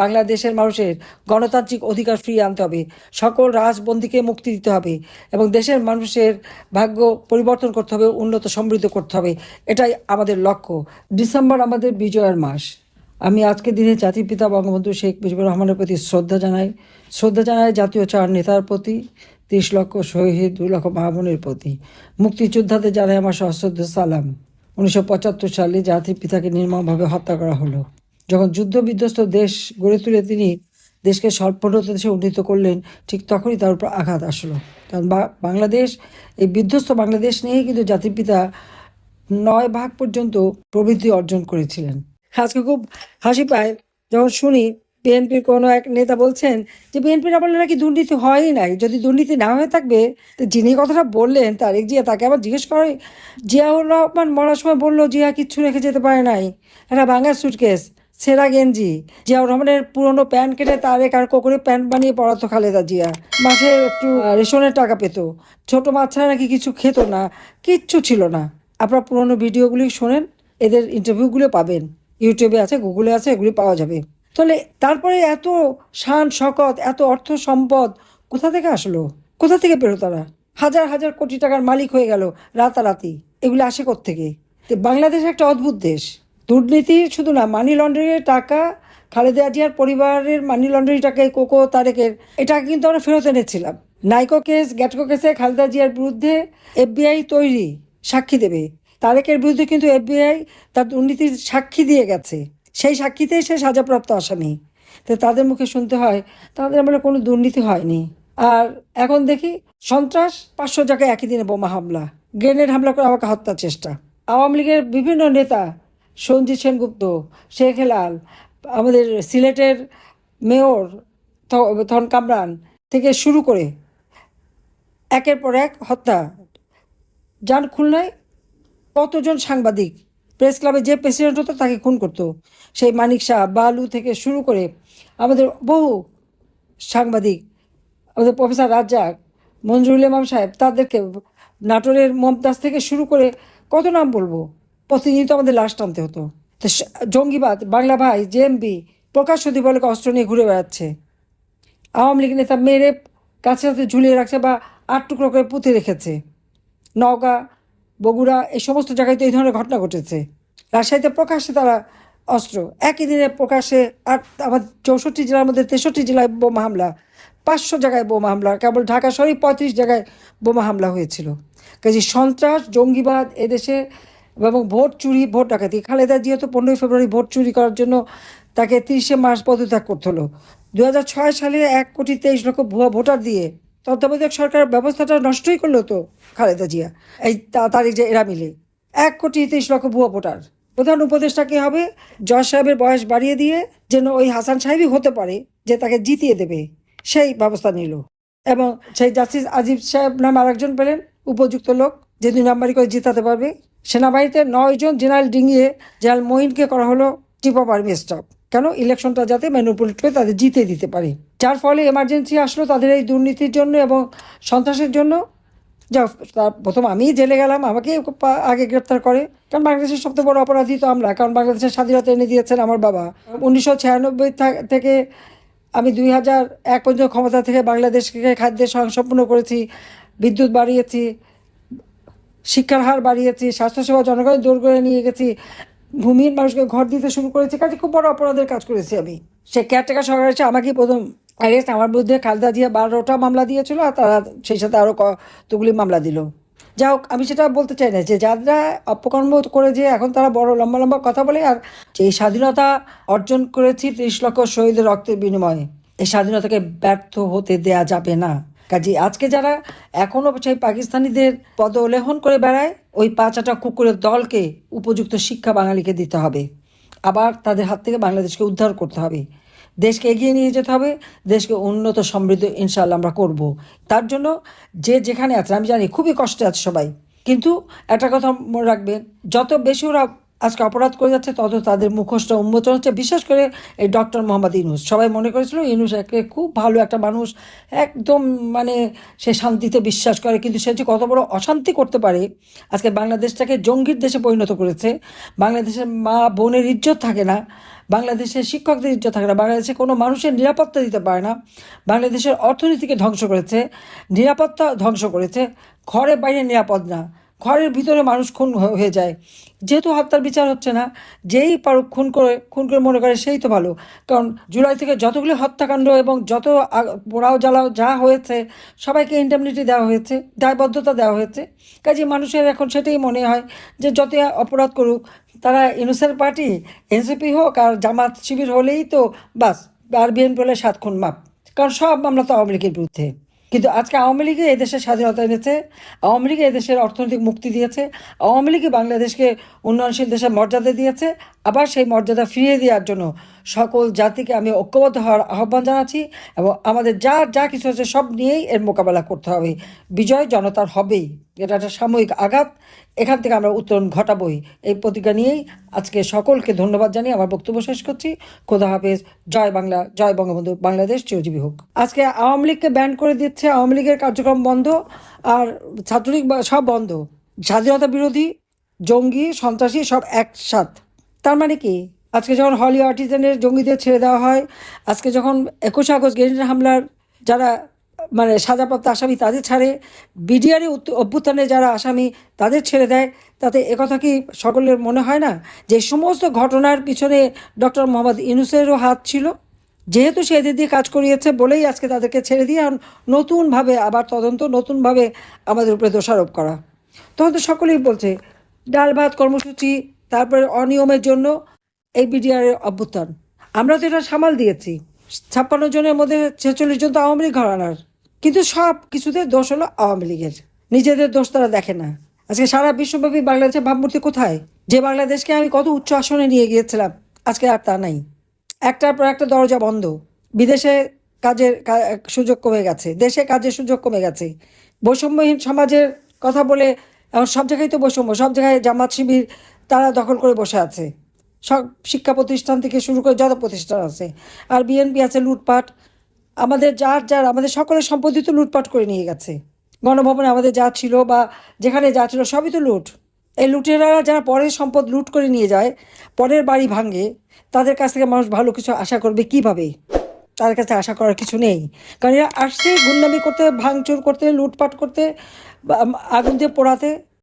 বাংলাদেশের মানুষের গণতান্ত্রিক অধিকার ফিরিয়ে আনতে হবে। সকল রাজবন্দীকে মুক্তি দিতে হবে এবং দেশের মানুষের ভাগ্য পরিবর্তন করতে হবে, উন্নত সমৃদ্ধ করতে হবে। এটাই আমাদের লক্ষ্য। ডিসেম্বর আমাদের বিজয়ের মাস। আমি আজকের দিনে জাতির পিতা বঙ্গবন্ধু শেখ মুজিবুর রহমানের প্রতি শ্রদ্ধা জানাই। শ্রদ্ধা জানাই জাতীয় চার নেতার প্রতি, তিরিশ লক্ষ শহীদ, দুই লক্ষ মাহবুনের প্রতি। মুক্তিযোদ্ধাদের জানাই আমার সশ্রদ্ধ সালাম। উনিশশো পঁচাত্তর সালে জাতির পিতাকে নির্মমভাবে হত্যা করা হলো। যখন যুদ্ধ বিধ্বস্ত দেশ গড়ে তুলে তিনি দেশকে সর্বোন্নত দেশে উন্নীত করলেন, ঠিক তখনই তার উপর আঘাত আসলো। কারণ বাংলাদেশ, এই বিধ্বস্ত বাংলাদেশ নিয়েই কিন্তু জাতির পিতা নয় ভাগ পর্যন্ত প্রবৃদ্ধি অর্জন করেছিলেন। আজকে খুব হাসি পায় যখন শুনি বিএনপির কোনো এক নেতা বলছেন যে বিএনপির আমলে নাকি দুর্নীতি হয়ই নাই। যদি দুর্নীতি না হয়ে থাকবে, তো যিনি কথাটা বললেন, তারেক জিয়া, তাকে আবার জিজ্ঞেস করে জিয়াউর রহমান মরার সময় বলল, জিয়া কিচ্ছু রেখে যেতে পারে নাই। একটা বাংলা সুটকেস সেরা গেঞ্জি। জিয়াউর রহমানের পুরনো প্যান্ট কেটে তারেক আর কোকরে প্যান্ট বানিয়ে পড়াতো খালেদা জিয়া। মাসে একটু রেশনের টাকা পেত। ছোট বাচ্চারা নাকি কিছু খেত না, কিচ্ছু ছিল না। আপনার পুরনো ভিডিওগুলি শোনেন, এদের ইন্টারভিউগুলো পাবেন। ইউটিউবে আছে গুগলে আছে, এগুলি পাওয়া যাবে। তাহলে তারপরে এত শান, শকত, এত অর্থ সম্পদ কোথা থেকে আসলো? কোথা থেকে পেল তারা? হাজার হাজার কোটি টাকার মালিক হয়ে গেল রাতারাতি। এগুলো আসে থেকে বাংলাদেশ একটা অদ্ভুত দেশ। দুর্নীতি শুধু না মানি লন্ডারিংয়ের টাকা, খালেদা জিয়ার পরিবারের মানি লন্ডারিং টাকা কোকো, তারেকের, এটা কিন্তু আমরা ফেরত এনেছিলাম। নাইকো কেস, গ্যাটকো কেসে খালেদা জিয়ার বিরুদ্ধে এফবিআই তৈরি সাক্ষী দেবে। তারেকের বিরুদ্ধে কিন্তু এফবিআই তার দুর্নীতির সাক্ষী দিয়ে গেছে। সেই সাক্ষীতেই সে সাজাপ্রাপ্ত আসামি। তো তাদের মুখে শুনতে হয়, তাদের আমরা কোনো দুর্নীতি হয়নি। আর এখন দেখি, সন্ত্রাস পাঁচশো জায়গায় একই দিনে বোমা হামলা। গ্রেনেড হামলা করে আমাকে হত্যার চেষ্টা। আওয়ামী লীগের বিভিন্ন নেতা সঞ্জিত সেনগুপ্ত, শেখ হেলাল, আমাদের সিলেটের মেয়র থন কামরান থেকে শুরু করে একের পর এক হত্যা। যান খুলনায় কতজন সাংবাদিক? প্রেস ক্লাবে যে প্রেসিডেন্ট হতো তাকে খুন করতো। সেই মানিক শাহ বালু থেকে শুরু করে আমাদের বহু সাংবাদিক, আমাদের প্রফেসর রাজ্জাক, মঞ্জুরুল ইমাম সাহেব, তাদেরকে নাটোরের মমতাজ থেকে শুরু করে কত নাম বলব? প্রতিনিয়ত আমাদের লাশ টানতে হতো। তো জঙ্গিবাদ, বাংলা ভাই জেএমবি প্রকাশ্য দিবলকে অস্ত্র নিয়ে ঘুরে বেড়াচ্ছে। আওয়ামী লীগ নেতা মেরে কাছে হাতে ঝুলিয়ে রাখছে বা আট টুকরো করে পুঁতে রেখেছে। নওগাঁ, বগুড়া, এই সমস্ত জায়গায় তো এই ধরনের ঘটনা ঘটেছে। রাজশাহীতে প্রকাশ্যে তারা অস্ত্র। একই দিনে প্রকাশ্যে আর আমার চৌষট্টি জেলার মধ্যে তেষট্টি জেলায় বোমা হামলা। পাঁচশো জায়গায় বোমা হামলা। কেবল ঢাকা শহরেই পঁয়ত্রিশ জায়গায় বোমা হামলা হয়েছিল। কাজে সন্ত্রাস, জঙ্গিবাদ, এদেশে এবং ভোট চুরি, ভোট ডাকাতি। খালেদা জিয়া তো পনেরোই ফেব্রুয়ারি ভোট চুরি করার জন্য তাকে তিরিশে মার্চ পদত্যাগ করতে হলো দু সালে এক কোটি তেইশ লক্ষ ভুয়া ভোটার দিয়ে তত্ত্বাবধায়ক সরকার ব্যবস্থাটা নষ্টই করল তো খালেদা জিয়া। এই তারিখ যে এরা মিলে। এক কোটি তেইশ লক্ষ ভুয়া ভোটার। প্রধান উপদেষ্টা কে হবে? জজ সাহেবের বয়স বাড়িয়ে দিয়ে যেন ওই হাসান সাহেবই হতে পারে যে তাকে জিতিয়ে দেবে। সেই ব্যবস্থা নিল। এবং সেই জাস্টিস আজিব সাহেব নাম আরেকজন পেলেন, উপযুক্ত লোক, যে দুই নাম্বারই করে জিতাতে পারবে। সেনাবাহিনীতে নয় জন জেনারেল ডিঙিয়ে জেনারেল মঈনকে করা হলো চিফ অফ আর্মি স্টাফ। কেন? ইলেকশনটা যাতে ম্যানুপুলেট করে তাদের জিতে দিতে পারে। যার ফলে এমার্জেন্সি আসলো তাদের এই দুর্নীতির জন্য এবং সন্ত্রাসের জন্য। যা তার প্রথম আমি জেলে গেলাম, আমাকে আগে গ্রেপ্তার করে। কারণ বাংলাদেশের সবচেয়ে বড় অপরাধী তো আমরা, কারণ বাংলাদেশের স্বাধীনতা এনে দিয়েছেন আমার বাবা। উনিশশো ছিয়ানব্বই থেকে আমি দুই হাজার এক পর্যন্ত ক্ষমতা থেকে বাংলাদেশকে খাদ্যের স্বয়ংসম্পূর্ণ করেছি, বিদ্যুৎ বাড়িয়েছি শিক্ষার হার বাড়িয়েছি, স্বাস্থ্যসেবা জনগণের দৌড় করে নিয়ে গেছি ভূমির মানুষকে ঘর দিতে শুরু করেছি, কাজে খুব বড় অপরাধের কাজ করেছি আমি। সে কেয়ারটেকার সরকার এসে আমাকেই প্রথম অ্যারেস্ট আমার বিরুদ্ধে খালেদা জিয়া বারোটা মামলা দিয়েছিল আর তারা সেই সাথে আরও কতগুলি মামলা দিল। যাই হোক, আমি সেটা বলতে চাই না যে যারা অপকর্ম করে যে এখন তারা বড় লম্বা লম্বা কথা বলে আর যে স্বাধীনতা অর্জন করেছি ত্রিশ লক্ষ শহীদের রক্তের বিনিময়ে, এই স্বাধীনতাকে ব্যর্থ হতে দেয়া যাবে না। কাজে আজকে যারা এখনও সেই পাকিস্তানিদের পদলেহন করে বেড়ায়, ওই পাঁচাটা কুকুরের দলকে উপযুক্ত শিক্ষা বাঙালিকে দিতে হবে। আবার তাদের হাত থেকে বাংলাদেশকে উদ্ধার করতে হবে। দেশকে এগিয়ে নিয়ে যেতে হবে, দেশকে উন্নত সমৃদ্ধ ইনশাল্লাহ আমরা করব। তার জন্য যে যেখানে আছে, আমি জানি খুবই কষ্টে আছে সবাই। কিন্তু একটা কথা মনে রাখবেন, যত বেশি ওরা আজকে অপরাধ করে যাচ্ছে, তত তাদের মুখোশটা উন্মোচন হচ্ছে। বিশেষ করে এই ডক্টর মোহাম্মদ ইনুস সবাই মনে করেছিল ইনুস একে খুব ভালো একটা মানুষ, একদম মানে সে শান্তিতে বিশ্বাস করে, কিন্তু সে যে কত বড় অশান্তি করতে পারে, আজকে বাংলাদেশটাকে জঙ্গির দেশে পরিণত করেছে। বাংলাদেশের মা বোনের ইজ্জত থাকে না, বাংলাদেশের শিক্ষকদের ইজ্জত থাকে না, বাংলাদেশে কোনো মানুষের নিরাপত্তা দিতে পারে না, বাংলাদেশের অর্থনীতিকে ধ্বংস করেছে, নিরাপত্তা ধ্বংস করেছে, ঘরে বাইরে নিরাপদ না। ঘরের ভিতরে মানুষ খুন হয়ে যায়। যেহেতু হত্যার বিচার হচ্ছে না, যেই পারুক খুন করে খুন করে মনে করে, সেই তো ভালো। কারণ জুলাই থেকে যতগুলি হত্যাকাণ্ড এবং যত পোড়াও জ্বালাও যা হয়েছে, সবাইকে ইন্ডেমনিটি দেওয়া হয়েছে, দায়বদ্ধতা দেওয়া হয়েছে। কাজে মানুষের এখন সেটাই মনে হয় যে যত অপরাধ করুক, তারা ইনুসের পার্টি এনসিপি হোক আর জামাত শিবির হলেই তো বাস, আর বিএনপি হলে সাত খুন মাপ। কারণ সব মামলা তো আওয়ামী লীগের বিরুদ্ধে। কিন্তু আজকে আওয়ামী লীগে এদেশের স্বাধীনতা এনেছে, আওয়ামী লীগে এদেশের অর্থনৈতিক মুক্তি দিয়েছে, আওয়ামী লীগে বাংলাদেশকে উন্নয়নশীল দেশের মর্যাদা দিয়েছে, আবার সেই মর্যাদা ফিরিয়ে দেওয়ার জন্য সকল জাতিকে আমি ঐক্যবদ্ধ হওয়ার আহ্বান জানাচ্ছি এবং আমাদের যা যা কিছু আছে সব নিয়েই এর মোকাবেলা করতে হবে। বিজয় জনতার হবেই। এটা একটা সাময়িক আঘাত। এখান থেকে আমরা উত্তরণ ঘটাবই। এই প্রতিজ্ঞা নিয়েই আজকে সকলকে ধন্যবাদ জানিয়ে আমার বক্তব্য শেষ করছি। খোদা হাফেজ। জয় বাংলা, জয় বঙ্গবন্ধু। বাংলাদেশ চিরজীবী হোক। আজকে আওয়ামী লীগকে ব্যান করে দিচ্ছে আওয়ামী লীগের কার্যক্রম বন্ধ আর ছাত্রলীগ সব বন্ধ। স্বাধীনতা বিরোধী, জঙ্গি, সন্ত্রাসী সব একসাথ। তার মানে কি? আজকে যখন হলি আর্টিজানের জঙ্গিদের ছেড়ে দেওয়া হয়, আজকে যখন একুশে আগস্ট গ্রেনেড হামলার যারা মানে সাজাপ্রাপ্ত আসামি তাদের ছাড়ে, বিডিআর অভ্যুত্থানে যারা আসামি তাদের ছেড়ে দেয়। তাতে একথা কি সকলের মনে হয় না যে সমস্ত ঘটনার পিছনে ডক্টর মোহাম্মদ ইনুসেরও হাত ছিল? যেহেতু সে এদের দিয়ে কাজ করিয়েছে বলেই আজকে তাদেরকে ছেড়ে দিয়ে নতুনভাবে আবার তদন্ত, নতুনভাবে আমাদের উপরে দোষারোপ করা। তখন তো সকলেই বলছে, ডাল ভাত কর্মসূচি, তারপরে অনিয়মের জন্য এই বিডিআরের অভ্যুত্থান। আমরা তো এটা সামাল দিয়েছি। ছাপ্পান্ন জনের মধ্যে ছেচল্লিশ জন তো আওয়ামী লীগ ঘরানার। কিন্তু সব কিছুতে দোষ হলো আওয়ামী লীগের। নিজেদের দোষ তারা দেখে না। আজকে সারা বিশ্বব্যাপী বাংলাদেশের ভাবমূর্তি কোথায়? যে বাংলাদেশকে আমি কত উচ্চ আসনে নিয়ে গিয়েছিলাম, আজকে আর তা নাই। একটার পর একটা দরজা বন্ধ। বিদেশে কাজের সুযোগ কমে গেছে। দেশে কাজের সুযোগ কমে গেছে। বৈষম্যহীন সমাজের কথা বলে এখন সব জায়গায় তো বৈষম্য, সব জায়গায় জামাত শিবির তারা দখল করে বসে আছে। সব শিক্ষা প্রতিষ্ঠান থেকে শুরু করে যত প্রতিষ্ঠান আছে। আর বিএনপি আছে লুটপাট আমাদের যার যার, আমাদের সকলের সম্পত্তি তো লুটপাট করে নিয়ে গেছে। গণভবনে আমাদের যা ছিল বা যেখানে যা ছিল সবই তো লুট। এই লুটেরারা যারা পরের সম্পদ লুট করে নিয়ে যায়, পরের বাড়ি ভাঙে, তাদের কাছ থেকে মানুষ ভালো কিছু আশা করবে কীভাবে? তাদের কাছে আশা করার কিছু নেই। কারণ এরা আসছে, গুন্ডামি করতে, ভাঙচুর করতে, লুটপাট করতে আগুন দিয়ে পোড়াতে।